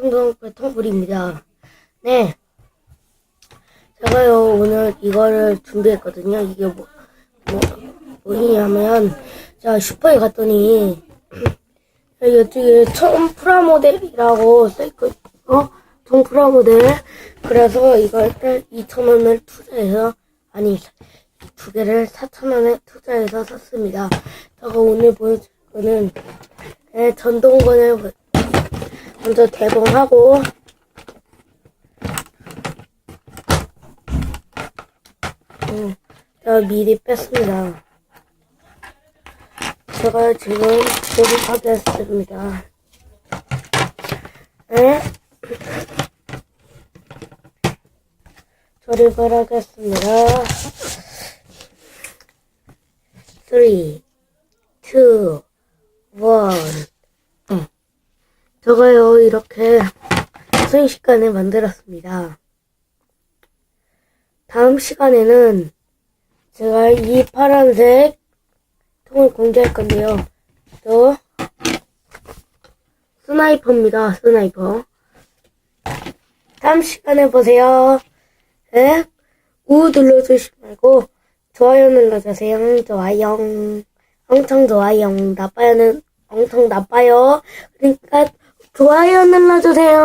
통통 배통불입니다. 네. 제가요, 오늘 이거를 준비했거든요. 이게 뭐, 뭐, 뭐냐면, 제가 슈퍼에 갔더니, 이쪽에 청 프라모델이라고 써있고, 어? 청 프라모델. 그래서 이걸 2,000원을 투자해서, 아니, 두 개를 4,000원에 투자해서 샀습니다. 제가 오늘 보여줄 거는, 네, 전동건을 먼저 개봉하고, 음, 제가 미리 뺐습니다. 제가 지금 조립하겠습니다. 네? 조립을 하겠습니다. 3, 2, 1. 네. 저가요, 이렇게 순식간에 만들었습니다. 다음 시간에는 제가 이 파란색 통을 공개할 건데요. 또 스나이퍼입니다. 스나이퍼. 다음 시간에 보세요. 네? 우 눌러주시지 말고 좋아요 눌러주세요. 좋아요. 엄청 좋아요. 나빠요는 엄청 나빠요. 그러니까 좋아요 눌러주세요.